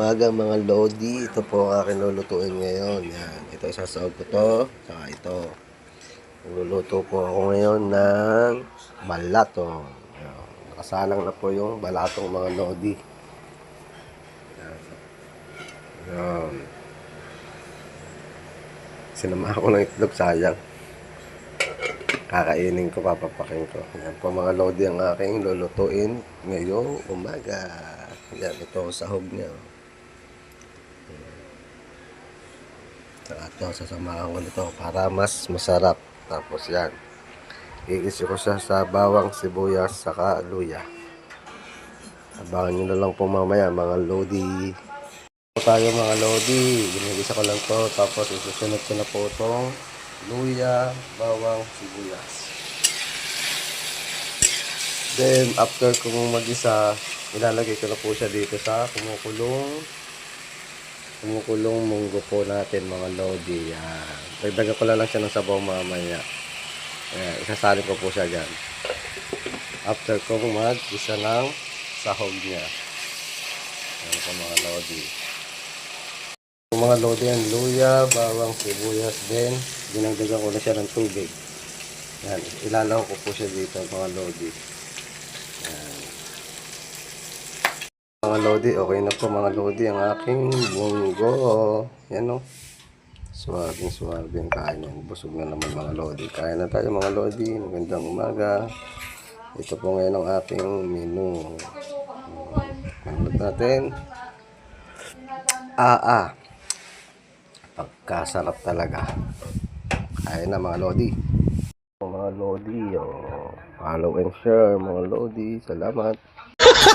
umaga mga Lodi. Ito po ang aking lulutuin ngayon. Yan. Ito isasawag ko to. Saka ito. Luluto po ako ngayon ng balatong. Yan. Nakasalang na po yung balatong mga Lodi. Yan. Yan. Sinama ko ng itlog, sayang. Kakainin ko, papapakin ko. Yan po mga Lodi ang aking lulutuin ngayong umaga. Yan, ito ang sahog niya. Saka ito, sasamahan ko nito para mas masarap. Tapos yan, iisi ko siya sa bawang sibuyas saka luya. Abangan nyo na lang po mamaya mga Lodi. Ito tayo mga Lodi. Ginigisa ko lang to Tapos isusunod ko na po itong luya, bawang, sibuyas. Then, after kong mag-isa, ilalagay ko na po siya dito sa kumukulong kumukulong munggo po natin mga lodi. Yan. Dagdagan ko lang siya ng sabaw mamaya. Ayan, isasalin ko po siya dyan. After kong mag-isa ng sahog niya. Yan po mga lodi. Mga lodi yan, luya, bawang, sibuyas, then dinagdagan ko na siya ng tubig. Yan, ilalaw ko po siya dito mga lodi. Mga lodi, okay na po mga lodi ang aking bunggo. Yan o. Suwabing suwabing kain yan. Busog na naman mga lodi. Kain na tayo mga lodi. Magandang umaga. Ito po ngayon ang aking menu. Manulot natin. Ah, ah. Pagkasarap talaga. Kain na mga lodi. Mga lodi, oh. follow and share mga lodi. Salamat.